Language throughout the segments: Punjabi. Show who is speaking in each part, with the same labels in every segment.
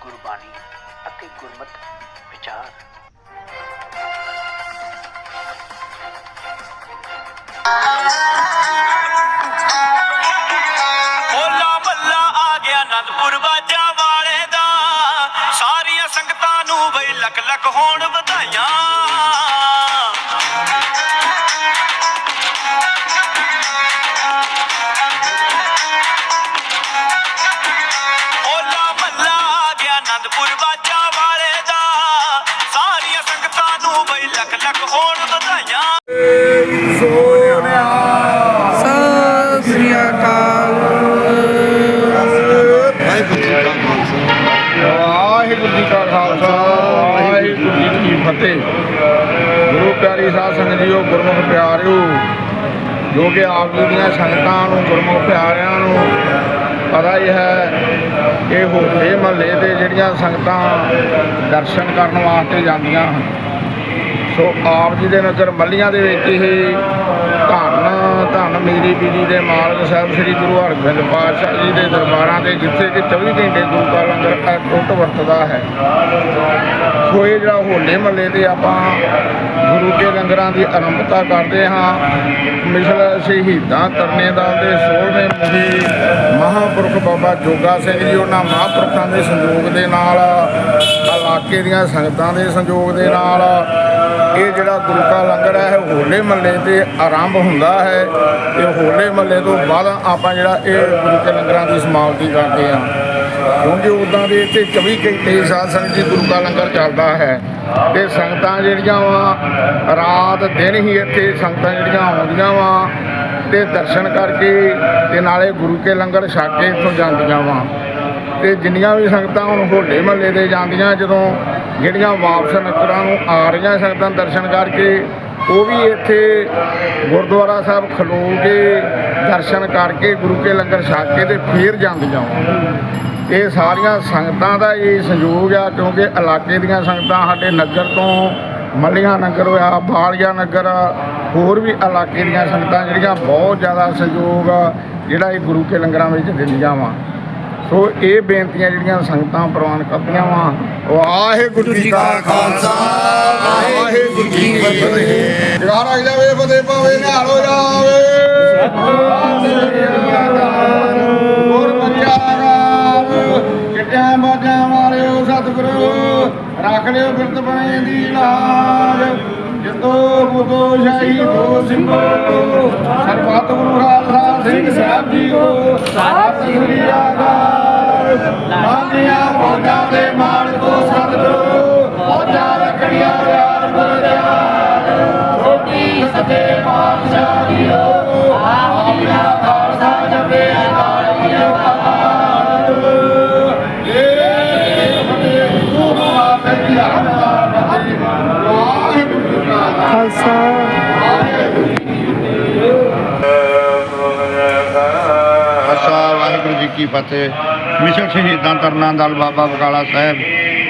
Speaker 1: ਗੁਰਬਾਣੀ ਅਤੇ ਗੁਰਮਤ ਵਿਚਾਰ।
Speaker 2: ਹੋਲਾ ਮੱਲਾ ਆ ਗਿਆ ਅਨੰਦਪੁਰ ਬਾਜਾ ਵਾਲੇ ਦਾ। ਸਾਰੀਆਂ ਸੰਗਤਾਂ ਨੂੰ ਬਈ ਲੱਖ ਲੱਖ ਹੋਣ ਆ ਬਾਜਾ ਵਾਲੇ ਦਾ। ਸਾਰੀਆਂ ਸੰਗਤਾਂ ਨੂੰ ਬਈ ਲੱਖ ਲੱਖ ਹੋਣ ਵਧਾਈਆਂ।
Speaker 3: ਸਤਿ ਸ੍ਰੀ ਅਕਾਲ
Speaker 4: ਵਾਹਿਗੁਰੂ ਜੀ ਕਾ ਖਾਲਸਾ, ਵਾਹਿਗੁਰੂ ਜੀ ਕੀ ਫਤਿਹ। ਗੁਰੂ ਪਿਆਰੀ ਸਾਧ ਸੰਗਤ ਜੀਓ, ਗੁਰਮੁਖ ਪਿਆਰਿਓ, ਜੋ ਕਿ ਆਪ ਜੀ ਦੀਆਂ ਸੰਗਤਾਂ ਨੂੰ, ਗੁਰਮੁਖ ਪਿਆਰਿਆਂ ਨੂੰ ਪਤਾ ਹੀ ਹੈ ਇਹ ਹੋਲੇ ਮਹੱਲੇ ਦੇ ਜਿਹੜੀਆਂ ਸੰਗਤਾਂ ਦਰਸ਼ਨ ਕਰਨ ਵਾਸਤੇ ਜਾਂਦੀਆਂ ਹਨ। ਸੋ ਆਪ ਜੀ ਦੇ ਨਜ਼ਰ ਮੱਲੀਆਂ ਦੇ ਵਿੱਚ ਇਹ ਧੰਨ ਧੰਨ ਮੇਰੀ ਪੀਰੀ ਦੇ ਮਾਲਕ ਸਾਹਿਬ ਸ੍ਰੀ ਗੁਰੂ ਹਰਗੋਬਿੰਦ ਪਾਤਸ਼ਾਹ ਜੀ ਦੇ ਦਰਬਾਰਾਂ ਤੇ ਜਿੱਥੇ ਕਿ 24 ਘੰਟੇ ਗੁਰੂ ਕਾ ਲੰਗਰ ਟੁੱਟ ਵਰਤਦਾ ਹੈ। ਸੋ ਇਹ ਜਿਹੜਾ ਹੋਲੇ ਮਹੱਲੇ ਤੇ ਆਪਾਂ ਗੁਰੂ ਕੇ ਲੰਗਰਾਂ ਦੀ ਆਰੰਭਤਾ ਕਰਦੇ ਹਾਂ। ਮਿਸਲ ਸ਼ਹੀਦਾਂ ਕਰਨੇ ਦਾ ਦੇ 16ਵੇਂ ਮੁਹੀ ਮਹਾਂਪੁਰਖ ਬਾਬਾ ਜੋਗਾ ਸਿੰਘ ਜੀ, ਉਹਨਾਂ ਮਹਾਂਪੁਰਖਾਂ ਦੇ ਸੰਯੋਗ ਦੇ ਨਾਲ ਇਲਾਕੇ ਦੀਆਂ ਸੰਗਤਾਂ ਦੇ ਸੰਯੋਗ ਦੇ ਨਾਲ, ਇਹ ਜਿਹੜਾ ਗੁਰੂ ਕਾ ਲੰਗਰ ਹੈ, ਇਹ ਹੋਲੇ ਮਹੱਲੇ ਤੇ ਆਰੰਭ ਹੁੰਦਾ ਹੈ। ਤੇ ਹੋਲੇ ਮਹੱਲੇ ਤੋਂ ਬਾਅਦ ਆਪਾਂ ਜਿਹੜਾ ਇਹ ਗੁਰੂ ਕੇ ਲੰਗਰਾਂ ਦੀ ਸਮਾਪਤੀ ਕਰਦੇ ਹਾਂ। ਕਿਉਂਕਿ ਉਦਾਂ ਦੇ ਇੱਥੇ 24 ਘੰਟੇ ਸਾਧ ਸੰਗਤ ਜੀ ਗੁਰੂ ਕਾ ਲੰਗਰ ਚੱਲਦਾ ਹੈ ਤੇ ਸੰਗਤਾਂ ਜਿਹੜੀਆਂ ਵਾ, ਰਾਤ ਦਿਨ ਹੀ ਇੱਥੇ ਸੰਗਤਾਂ ਜਿਹੜੀਆਂ ਆਉਂਦੀਆਂ ਵਾ ਤੇ ਦਰਸ਼ਨ ਕਰਕੇ ਤੇ ਨਾਲੇ ਗੁਰੂ ਕੇ ਲੰਗਰ ਛਕ ਕੇ ਇੱਥੋਂ ਜਾਂਦੀਆਂ ਵਾ। ਤੇ ਜਿੰਨੀਆਂ ਵੀ ਸੰਗਤਾਂ ਹੁਣ ਹੋਲੇ ਮਹੱਲੇ ਦੇ ਜਾਂਦੀਆਂ, ਜਦੋਂ ਜਿਹੜੀਆਂ ਵਾਪਸ ਨਗਰਾਂ ਨੂੰ ਆ ਰਹੀਆਂ ਸੰਗਤਾਂ ਦਰਸ਼ਨ ਕਰਕੇ, ਉਹ ਵੀ ਇੱਥੇ ਗੁਰਦੁਆਰਾ ਸਾਹਿਬ ਖਲੋ ਕੇ ਦਰਸ਼ਨ ਕਰਕੇ ਗੁਰੂ ਕੇ ਲੰਗਰ ਛਕ ਕੇ ਤੇ ਫੇਰ ਜਾਂਦੀਆਂ ਵਾ। ਇਹ ਸਾਰੀਆਂ ਸੰਗਤਾਂ ਦਾ ਇਹ ਸੰਯੋਗ ਆ, ਕਿਉਂਕਿ ਇਲਾਕੇ ਦੀਆਂ ਸੰਗਤਾਂ ਸਾਡੇ ਨਗਰ ਤੋਂ ਮੱਲੀਆਂ ਨਗਰ ਹੋਇਆ, ਬਾਲੀਆ ਨਗਰ, ਹੋਰ ਵੀ ਇਲਾਕੇ ਦੀਆਂ ਸੰਗਤਾਂ ਜਿਹੜੀਆਂ ਬਹੁਤ ਜ਼ਿਆਦਾ ਸਹਿਯੋਗ ਜਿਹੜਾ ਇਹ ਗੁਰੂ ਕੇ ਲੰਗਰਾਂ ਵਿੱਚ ਦਿੰਦੀਆਂ ਵਾ। ਸੋ ਇਹ ਬੇਨਤੀਆਂ ਜਿਹੜੀਆਂ ਸੰਗਤਾਂ ਪ੍ਰਵਾਨ ਕਰਦੀਆਂ ਵਾ ਵਾਹਿਗੁਰੂ ਜੀ ਕਾ ਖਾਲਸਾ, ਵਾਹਿਗੁਰੂ ਜੀ ਕੀ ਫਤਿਹ। ਜਗਾਰਾ ਜਾਵੇ ਫਤਿਹ ਪਾਵੇ ਨਿਹਾਲ ਹੋ ਜਾਵੇ। ਗੁਰ ਸਤਿਗੁਰੂ ਰੱਖ ਲਿਓ ਬਿਰਤ ਬਣੇ ਦੀ ਲਾਜ। ਜਿਤੋ ਬੁੱਧੋ ਸ਼ਾਹੀ ਦੋ ਸਿੰਘੋ ਸਰਬੱਤ ਗੁਰੂ ਖਾਲਸਾ ਸਿੰਘ ਸਾਹਿਬ ਜੀਓ ਸਤਿ ਸ੍ਰੀ ਅਕਾਲ ਲਾਂਘਿਆ ਫੌਜਾਂ ਦੇ ਖਾਲਸਾ।
Speaker 3: ਖਾਲਸਾ,
Speaker 4: ਵਾਹਿਗੁਰੂ ਜੀ ਕੀ ਫਤਿਹ। ਮਿਸ਼ਨ ਸ਼ਹੀਦਾਂ ਤਰਨਾ ਦਲ ਬਾਬਾ ਬਕਾਲਾ ਸਾਹਿਬ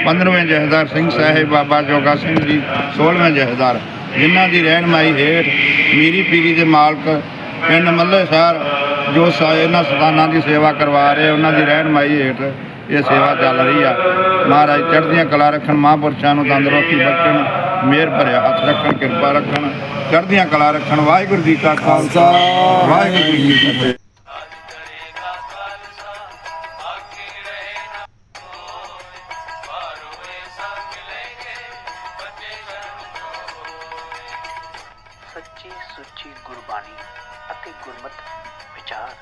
Speaker 4: 15ਵੇਂ ਜਹੇਦਾਰ ਸਿੰਘ ਸਾਹਿਬ, ਬਾਬਾ ਜੋਗਾ ਸਿੰਘ ਜੀ 16ਵੇਂ ਜਹੇਦਾਰ ਜਿਨ੍ਹਾਂ ਦੀ ਰਹਿਨਮਾਈ ਹੇਠ ਮੀਰੀ ਪੀਰੀ ਦੇ ਮਾਲਕ ਪਿੰਡ ਮੱਲੇ ਸ਼ਹਿਰ ਜੋ ਸਾ- ਇਹਨਾਂ ਸਥਾਨਾਂ ਦੀ ਸੇਵਾ ਕਰਵਾ ਰਹੇ ਉਹਨਾਂ ਦੀ ਰਹਿਨਮਾਈ ਹੇਠ ਇਹ ਸੇਵਾ ਚੱਲ ਰਹੀ ਆ। ਮਹਾਰਾਜ ਚੜ੍ਹਦੀਆਂ ਕਲਾ ਰੱਖਣ, ਮਹਾਂਪੁਰਸ਼ਾਂ ਨੂੰ ਤੰਦਰੁਸਤੀ ਬਖਸ਼ਣ ਮਿਹਰ ਭਰਿਆ ਹੱਥ ਰੱਖਣ, ਕਿਰਪਾ ਰੱਖਣ, ਚੜ੍ਹਦੀਆਂ ਕਲਾ ਰੱਖਣ। ਵਾਹਿਗੁਰੂ ਜੀ ਕਾ ਖਾਲਸਾ, ਵਾਹਿਗੁਰੂ ਜੀ ਕੀ ਫਤਿਹ।
Speaker 1: ਸੱਚੀ ਸੁੱਚੀ ਗੁਰਬਾਣੀ ਅਤੇ ਗੁਰਮਤ ਵਿਚਾਰ।